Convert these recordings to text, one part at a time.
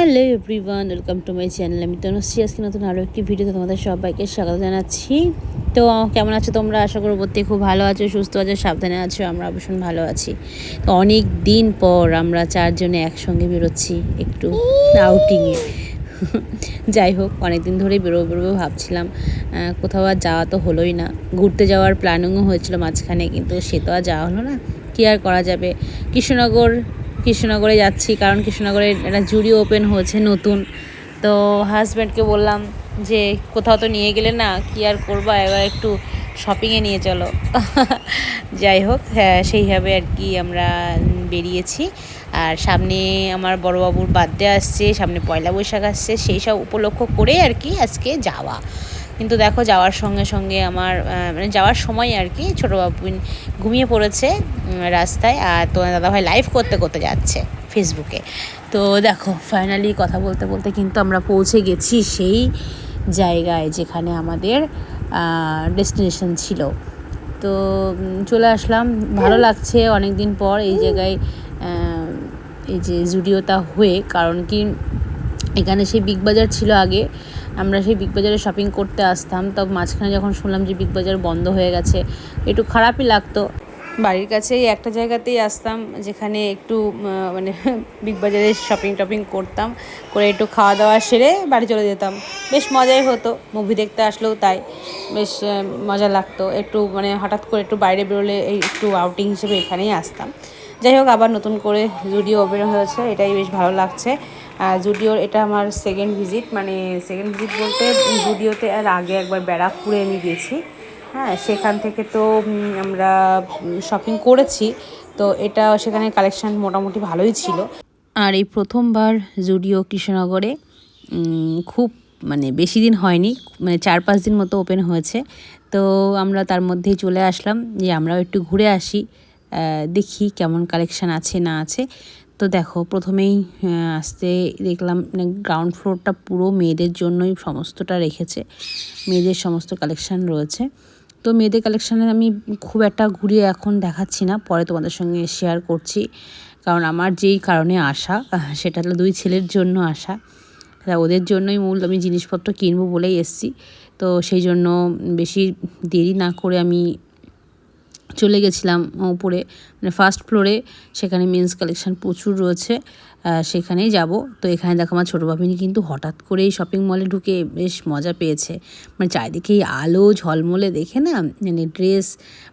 Hello everyone, welcome to my channel. আমি তনুশ্রী। আজকে নতুন আরও একটি ভিডিওতে তোমাদের সবাইকে স্বাগত জানাচ্ছি। তো, কেমন আছো তোমরা? আশা করো প্রত্যেক খুব ভালো আছো, সুস্থ আছো, সাবধানে আছো। আমরা ভীষণ ভালো আছি। তো, অনেক দিন পর আমরা চারজনে একসঙ্গে বেরোচ্ছি একটু আউটিংয়ে যাই হোক অনেক দিন ধরেই বেরোবো বেরোবো ভাবছিলাম। কোথাও আর যাওয়া তো হলোই না। ঘুরতে যাওয়ার প্ল্যানিংও হয়েছিল মাঝখানে, কিন্তু সে তো আর যাওয়া হলো না। কী আর করা যাবে? কৃষ্ণনগর কৃষ্ণনগরে যাচ্ছি, কারণ কৃষ্ণনগরে একটা জুড়ি ওপেন হয়েছে নতুন। তো হাজব্যান্ডকে বললাম যে, কোথাও তো নিয়ে গেলে না, কি আর করবা? এবার একটু শপিংয়ে নিয়ে চলো। যাই হোক হ্যাঁ সেইভাবে আর কি আমরা বেরিয়েছি। আর সামনে আমার বড়োবাবুর বার্থডে আসছে, সামনে পয়লা বৈশাখ আসছে, সেই সব উপলক্ষ করে আর কি আজকে যাওয়া। কিন্তু দেখো যাওয়ার সঙ্গে সঙ্গে আমার মানে যাওয়ার সময় আর কি ছোটো বাবু ঘুমিয়ে পড়েছে রাস্তায় আর তোমার দাদাভাই লাইভ করতে করতে যাচ্ছে ফেসবুকে তো দেখো ফাইনালি কথা বলতে বলতে কিন্তু আমরা পৌঁছে গেছি সেই জায়গায় যেখানে আমাদের ডেস্টিনেশন ছিল। তো চলে আসলাম। ভালো লাগছে অনেক দিন পর এই জায়গায় এই যে জুডিওটা হয়ে, কারণ কি এখানে সেই বিগ বাজার ছিল আগে। আমরা সেই বিগ বাজারে শপিং করতে আসতাম, তো মাঝখানে যখন শুনলাম যে বিগ বাজার বন্ধ হয়ে গেছে, একটু খারাপই লাগতো। বাড়ির কাছেই একটা জায়গাতেই আসতাম, যেখানে একটু মানে বিগ বাজারে শপিং টপিং করতাম, করে একটু খাওয়া দাওয়া সেরে বাড়ি চলে যেতাম। বেশ মজাই হতো মুভি দেখতে আসলেও তাই। বেশ মজা লাগতো। একটু মানে হঠাৎ করে একটু বাইরে বেরোলে এই একটু আউটিং হিসেবে এখানেই আসতাম। যাই হোক, আবার নতুন করে জুডিও ওপেন হয়েছে, এটাই বেশ ভালো লাগছে। আর জুডিওর এটা আমার সেকেন্ড ভিজিট মানে সেকেন্ড ভিজিট বলতে জুডিওতে আর আগে একবার ব্যারাকপুরে আমি গেছি। হ্যাঁ সেখান থেকে তো আমরা শপিং করেছি, তো এটা সেখানে কালেকশান মোটামুটি ভালোই ছিল। আর এই প্রথমবার জুডিও কৃষ্ণনগরে খুব মানে বেশি দিন হয়নি মানে চার পাঁচ দিন মতো ওপেন হয়েছে। তো আমরা তার মধ্যেই চলে আসলাম যে আমরাও একটু ঘুরে আসি। দেখি কেমন কালেকশন আছে না আছে। তো দেখো, প্রথমেই আসতে দেখলাম মানে গ্রাউন্ড ফ্লোরটা পুরো মেয়েদের জন্যই সমস্তটা রেখেছে। মেয়েদের সমস্ত কালেকশান রয়েছে। তো মেয়েদের কালেকশানে আমি খুব একটা ঘুরিয়ে এখন দেখাচ্ছি না, পরে তোমাদের সঙ্গে শেয়ার করছি। কারণ আমার যেই কারণে আসা সেটা হলো দুই ছেলের জন্য আসা ওদের জন্যই মূল আমি জিনিসপত্র কিনবো বলেই এসছি। তো সেই জন্য বেশি দেরি না করে আমি চলে গেছিলাম উপরে মানে ফার্স্ট ফ্লোরে সেখানে মেন্স কালেকশান প্রচুর রয়েছে সেখানেই যাব। তো এখানে দেখো আমার ছোটো ভাবিনি কিন্তু হঠাৎ করেই শপিং মলে ঢুকে বেশ মজা পেয়েছে। মানে চারিদিকে এই আলো, ঝলমলে দেখে না মানে ড্রেস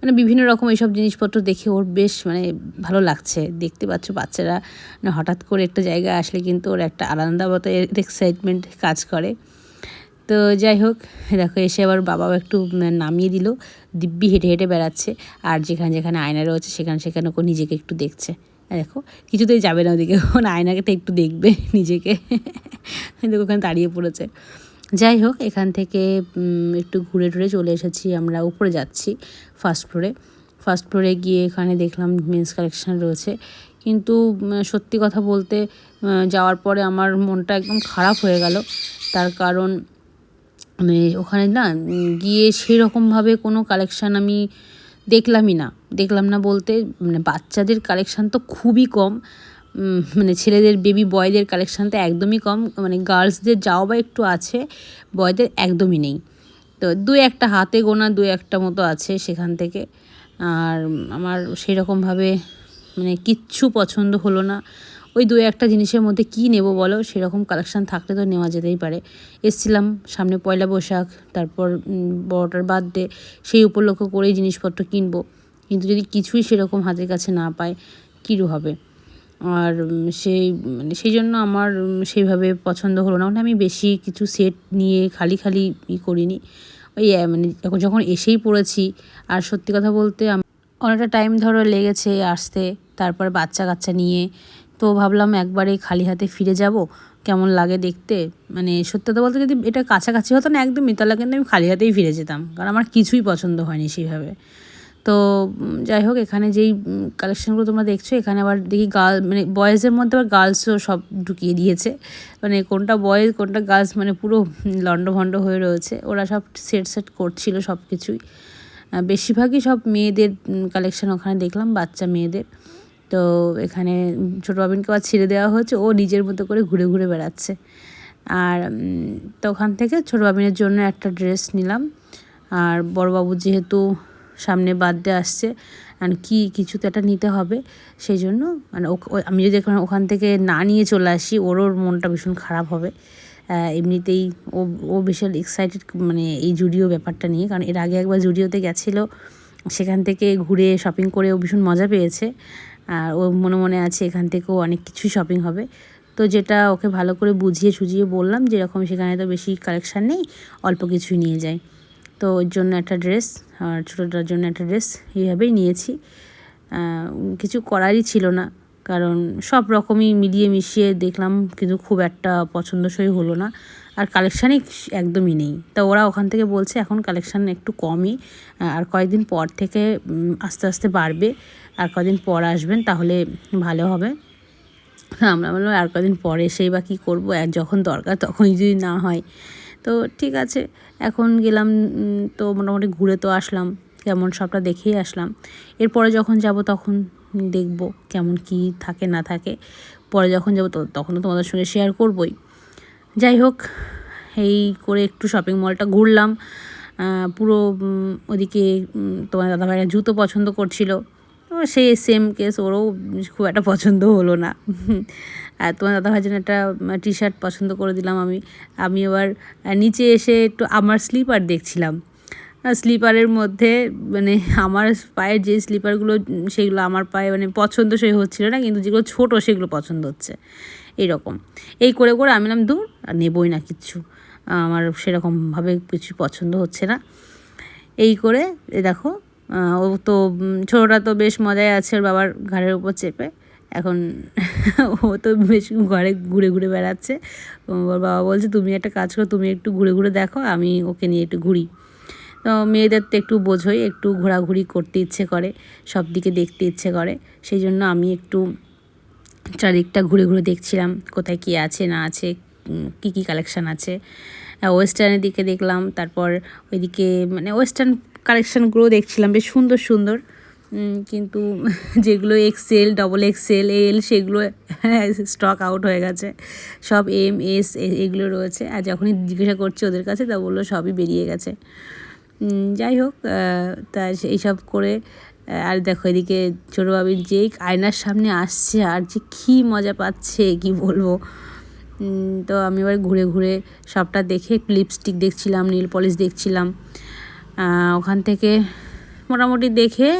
মানে বিভিন্ন রকম এইসব জিনিসপত্র দেখে ওর বেশ মানে ভালো লাগছে। দেখতে পাচ্ছ বাচ্চারা মানে হঠাৎ করে একটা জায়গায় আসলে কিন্তু ওর একটা আলাদামতো এক্সাইটমেন্ট কাজ করে। তো যাই হোক, দেখো এসে আবার বাবাও একটু নামিয়ে দিল। দিব্যি হেঁটে হেঁটে বেড়াচ্ছে। আর যেখানে যেখানে আয়না রয়েছে, সেখানে সেখানে ও নিজেকে একটু দেখছে। দেখো, কিছুতেই যাবে না ওদিকে। ও আয়নাকে তো একটু দেখবে নিজেকে। কিন্তু ওখানে দাঁড়িয়ে পড়েছে। যাই হোক, এখান থেকে একটু ঘুরে টুরে চলে এসেছি। আমরা উপরে যাচ্ছি ফার্স্ট ফ্লোরে ফার্স্ট ফ্লোরে গিয়ে এখানে দেখলাম মেন্স কালেকশন রয়েছে। কিন্তু সত্যি কথা বলতে যাওয়ার পরে আমার মনটা একদম খারাপ হয়ে গেল। তার কারণ মানে ওখানে না, গিয়ে সেরকমভাবে কোনো কালেকশান আমি দেখলামই না। দেখলাম না বলতে মানে বাচ্চাদের কালেকশান তো খুবই কম। মানে ছেলেদের বেবি বয়দের কালেকশান তো একদমই কম। মানে গার্লসদের যাও বা একটু আছে বয়দের একদমই নেই। তো দু একটা হাতে গোনা দু একটা মতো আছে সেখান থেকে। আর আমার সেই রকমভাবে মানে কিচ্ছু পছন্দ হলো না। ওই দু, একটা জিনিসের মধ্যে কী নেব বলো? সেরকম কালেকশান থাকলে তো নেওয়া যেতেই পারে। এসছিলাম, সামনে পয়লা বৈশাখ, তারপর বড়টার বার্থডে সেই উপলক্ষ করেই জিনিসপত্র কিনবো। কিন্তু যদি কিছুই সেরকম হাতের কাছে না পায় কীরু হবে? আর সেই মানে সেই জন্য আমার সেইভাবে পছন্দ হলো না। মানে আমি বেশি কিছু সেট নিয়ে খালি খালি ই করিনি। ওই মানে যখন যখন এসেই পড়েছি, আর সত্যি কথা বলতে অনেকটা টাইম ধরো লেগেছে আসতে, তারপর বাচ্চা কাচ্চা নিয়ে তো ভাবলাম একবারে খালি হাতে ফিরে যাব। কেমন লাগে দেখতে? মানে সত্যি বলতে যদি এটা কাছাকাছি হতো না একদমই, তাহলে কিন্তু আমি খালি হাতেই ফিরে যেতাম। কারণ আমার কিছুই পছন্দ হয়নি সেইভাবে। তো যাই হোক, এখানে যেই কালেকশানগুলো তোমরা দেখছ, এখানে আবার দেখি গার্ল মানে বয়েজের মধ্যে আবার গার্লসও সব ঢুকিয়ে দিয়েছে। মানে কোনটা বয়েজ কোনটা গার্লস মানে পুরো লণ্ডভণ্ড হয়ে রয়েছে। ওরা সব সেট সেট করছিল সব কিছুই বেশিরভাগই সব মেয়েদের কালেকশান ওখানে দেখলাম, বাচ্চা মেয়েদের। তো এখানে ছোটো বাবিনকে আবার ছেড়ে দেওয়া হচ্ছে ও নিজের মতো করে ঘুরে ঘুরে বেড়াচ্ছে। আর তো ওখান থেকে ছোটো বাবিনের জন্য একটা ড্রেস নিলাম। আর বড়বাবু যেহেতু সামনে বার্থডে আসছে আর কি কিছু তো একটা নিতে হবে, সেই জন্য মানে আমি যদি এখন ওখান থেকে না নিয়ে চলে আসি ওর ওর মনটা ভীষণ খারাপ হবে। এমনিতেই ও ও ভীষণ এক্সাইটেড মানে এই জুডিও ব্যাপারটা নিয়ে, কারণ এর আগে একবার জুডিওতে গেছিল, সেখান থেকে ঘুরে শপিং করে ও ভীষণ মজা পেয়েছে। আর ও মনে মনে আছে এখান থেকেও অনেক কিছুই শপিং হবে। তো যেটা ওকে ভালো করে বুঝিয়ে সুঝিয়ে বললাম যেরকম সেখানে তো বেশি কালেকশান নেই, অল্প কিছুই নিয়ে যাই তো ওর জন্য একটা ড্রেস আর ছোটোটার জন্য একটা ড্রেস এইভাবেই নিয়েছি। কিছু করারই ছিল না, কারণ সব রকমই মিলিয়ে মিশিয়ে দেখলাম কিন্তু খুব একটা পছন্দসই হলো না। আর কালেকশানই একদমই নেই। তা ওরা ওখান থেকে বলছে, এখন কালেকশান একটু কমই, আর কয়েকদিন পর থেকে আস্তে আস্তে বাড়বে, আর কয়েকদিন পর আসবেন তাহলে ভালো হবে। হ্যাঁ আমরা বললাম, আর কদিন পরে সেই বা কী করব, আর যখন দরকার তখনই যদি না হয়। তো ঠিক আছে, এখন গেলাম তো মোটামুটি ঘুরে তো আসলাম, কেমন সবটা দেখেই আসলাম। এরপরে যখন যাব তখন দেখব কেমন কি থাকে না থাকে। পরে যখন যাব তো, তখন তো তোমাদের সঙ্গে শেয়ার করবই। যাই হোক, এই করে একটু শপিং মলটা ঘুরলাম। পুরো ওদিকে তোমার দাদাভাইরা জুতো পছন্দ করছিল। তো সেই সেম কেস ওরও খুব একটা পছন্দ হলো না। আর তোমার দাদাভাইয়ের জন্য একটা টি শার্ট পছন্দ করে দিলাম আমি। আমি এবার নিচে এসে একটু আমার স্লিপার দেখছিলাম। স্লিপারের মধ্যে মানে আমার পায়ের যে স্লিপারগুলো সেগুলো আমার পায়ে মানে পছন্দসই হচ্ছিল না, কিন্তু যেগুলো ছোটো সেগুলো পছন্দ হচ্ছে। এইরকম এই করে করে আমি বললাম, দূর, আর নেবই না কিচ্ছু। আমার সেরকমভাবে কিছু পছন্দ হচ্ছে না। এই করে, এ দেখো ও তো, ছোটোটা তো বেশ মজায় আছে, ওর বাবার ঘাড়ের উপর চেপে। এখন ও তো বেশ ঘরে ঘুরে ঘুরে বেড়াচ্ছে। ওর বাবা বলছে, তুমি একটা কাজ করো, তুমি একটু ঘুরে ঘুরে দেখো, আমি ওকে নিয়ে একটু ঘুরি। তো মেয়েদের তো একটু বোঝোই, একটু ঘোরাঘুরি করতে ইচ্ছে করে, সব দিকে দেখতে ইচ্ছে করে। সেই জন্য আমি একটু চারিদিকটা ঘুরে ঘুরে দেখছিলাম কোথায় কী আছে, না আছে কী কী কালেকশান আছে। ওয়েস্টার্নের দিকে দেখলাম, তারপর ওইদিকে মানে ওয়েস্টার্ন কালেকশানগুলো দেখছিলাম, বেশ সুন্দর সুন্দর। কিন্তু যেগুলো এক্সেল ডবল এক্সেল এল সেগুলো স্টক আউট হয়ে গেছে। সব এম এস এগুলো রয়েছে। আর যখনই জিজ্ঞাসা করছি ওদের কাছে, তা বলল সবই বেরিয়ে গেছে। যাই হোক তা এইসব করে আর দেখো এদিকে ছোটো বাবির যে আয়নার সামনে আসছে আর যে কী মজা পাচ্ছে কি বলব? তো আমি এবার ঘুরে ঘুরে সবটা দেখে একটু লিপস্টিক দেখছিলাম নীল পলিশ দেখছিলাম। ওখান থেকে মোটামুটি দেখে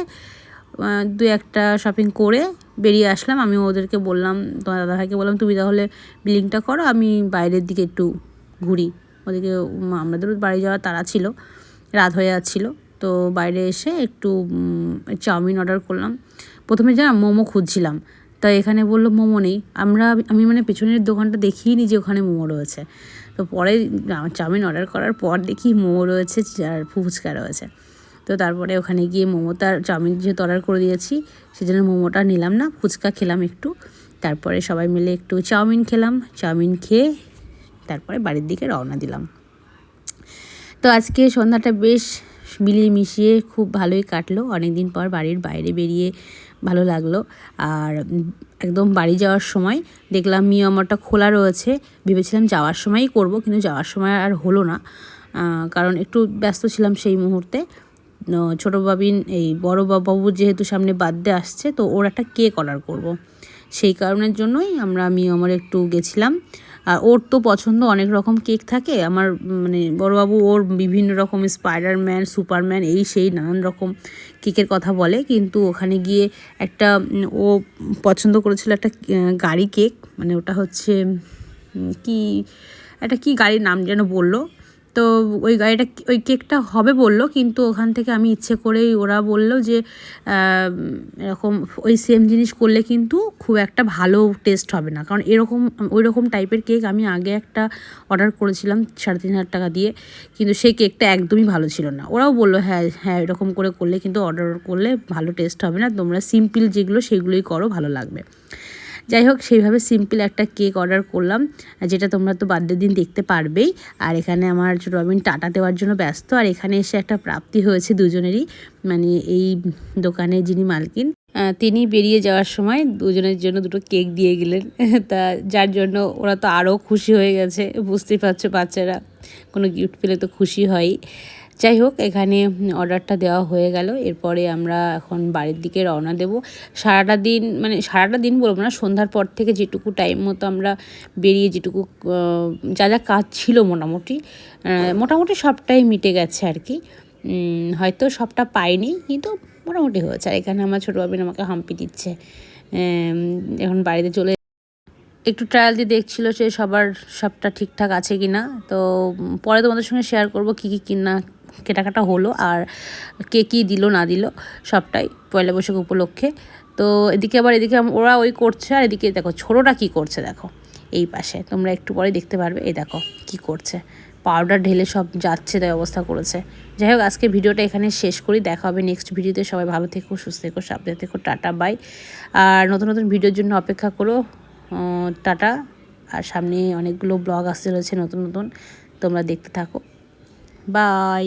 দু একটা শপিং করে বেরিয়ে আসলাম। আমি ওদেরকে বললাম তোমার দাদাভাইকে বললাম তুমি তাহলে বিলিংটা করো আমি বাইরের দিকে একটু ঘুরি। উম, আমাদেরও বাড়ি যাওয়ার তাড়া ছিল রাত হয়ে যাচ্ছিল। তো বাইরে এসে একটু চাউমিন অর্ডার করলাম। প্রথমে যা মোমো খুঁজছিলাম, তা এখানে বলল মোমো নেই। আমরা, আমি মানে পেছনের দোকানটা দেখিনি যে ওখানে মোমো রয়েছে। তো পরে চাউমিন অর্ডার করার পর দেখি মোমো রয়েছে আর ফুচকা রয়েছে। তো তারপরে ওখানে গিয়ে মোমো, তার চাউমিন যেহেতু অর্ডার করে দিয়েছি, সেজন্য মোমোটা নিলাম না, ফুচকা খেলাম একটু। তারপরে সবাই মিলে একটু চাউমিন খেলাম, চাউমিন খেয়ে তারপরে বাড়ির দিকে রওনা দিলাম। তো আজকে সন্ধ্যাটা বেশ মিলিয়ে মিশিয়ে খুব ভালোই কাটলো। অনেক দিন পর বাড়ির বাইরে বেরিয়ে ভালো লাগল। আর একদম বাড়ি যাওয়ার সময় দেখলাম মিয়ামারটা খোলা রয়েছে। ভেবেছিলাম যাওয়ার সময়ই করব, কিন্তু যাওয়ার সময় আর হলো না। কারণ একটু ব্যস্ত ছিলাম সেই মুহূর্তে। ছোটো বাবিন, এই বড় বাবু যেহেতু সামনে বার্থডে আসছে, তো ওর একটা কেক অর্ডার করব। সেই কারণের জন্যই আমরা আমি আমার একটু গেছিলাম। আর ওর তো পছন্দ, অনেক রকম কেক থাকে। আমার মানে বড়বাবু ওর বিভিন্ন রকম স্পাইডারম্যান সুপারম্যান এই সেই নানান রকম কেকের কথা বলে। কিন্তু ওখানে গিয়ে একটা, ও পছন্দ করেছিল একটা গাড়ি কেক। মানে ওটা হচ্ছে কি, একটা কি গাড়ির নাম যেন বলল? তো ওই গাড়িটা ওই কেকটা হবে বলল, কিন্তু ওখান থেকে আমি ইচ্ছে করেই ওরা বলল যে এরকম ওই সেম জিনিস করলে কিন্তু খুব একটা ভালো টেস্ট হবে না। কারণ এরকম ওই রকম টাইপের কেক আমি আগে একটা অর্ডার করেছিলাম সাড়ে তিন হাজার টাকা দিয়ে, কিন্তু সেই কেকটা একদমই ভালো ছিল না। ওরাও বলল হ্যাঁ হ্যাঁ এরকম করে করলে কিন্তু অর্ডার করলে ভালো টেস্ট হবে না, তোমরা সিম্পল যেগুলো সেগুলোই করো, ভালো লাগবে। যাই হোক, সেইভাবে সিম্পল একটা কেক অর্ডার করলাম, যেটা তোমরা তো বার্থডে দিন দেখতে পারবেই। আর এখানে আমার রবিন টাটা দেওয়ার জন্য ব্যস্ত, আর এখানে এসে একটা প্রাপ্তি হয়েছে দুজনেরই। মানে এই দোকানে যিনি মালকিন তিনি বেরিয়ে যাওয়ার সময় দুজনের জন্য দুটো কেক দিয়ে গেলেন। তা যার জন্য ওরা তো আরও খুশি হয়ে গেছে, বুঝতেই পারছ বাচ্চারা। কোনো গিফট পেলে তো খুশি হয়ই। যাই হোক, এখানে অর্ডারটা দেওয়া হয়ে গেল। এরপরে আমরা এখন বাড়ির দিকে রওনা দেব। সারাটা দিন মানে সারাটা দিন বলব না, সন্ধ্যার পর থেকে যেটুকু টাইম মতো আমরা বেরিয়ে যেটুকু যা যা কাজ ছিল মোটামুটি মোটামুটি সবটাই মিটে গেছে আর কি। হয়তো সবটা পাইনি, কিন্তু মোটামুটি হয়েছে আর এখানে আমার ছোটো বাবিন আমাকে হাম্পি দিচ্ছে। এখন বাড়িতে চলে একটু ট্রায়াল দিয়ে দেখছিল যে সবার সবটা ঠিকঠাক আছে কি না তো পরে তোমাদের সঙ্গে শেয়ার করব কী কী কিনা, কেনাকাটা হলো আর কে কী দিল, না দিল, সবটাই পয়লা বৈশাখ উপলক্ষে। তো এদিকে আবার, এদিকে ওরা ওই করছে আর এদিকে দেখো ছোটোটা কী করছে দেখো, এই পাশে। তোমরা একটু পরে দেখতে পারবে, এই দেখো, কী করছে। পাউডার ঢেলে সব যাচ্ছে তাই অবস্থা করেছে। যাই হোক আজকে ভিডিওটা এখানে শেষ করি। দেখা হবে নেক্সট ভিডিওতে সবাই ভালো থেকো, সুস্থ থেকো, সাবধানে থেকো। টাটা বাই আর নতুন নতুন ভিডিওর জন্য অপেক্ষা করো। টাটা। আর সামনে অনেকগুলো ব্লগ আসতে রয়েছে নতুন নতুন। তোমরা দেখতে থাকো। বাই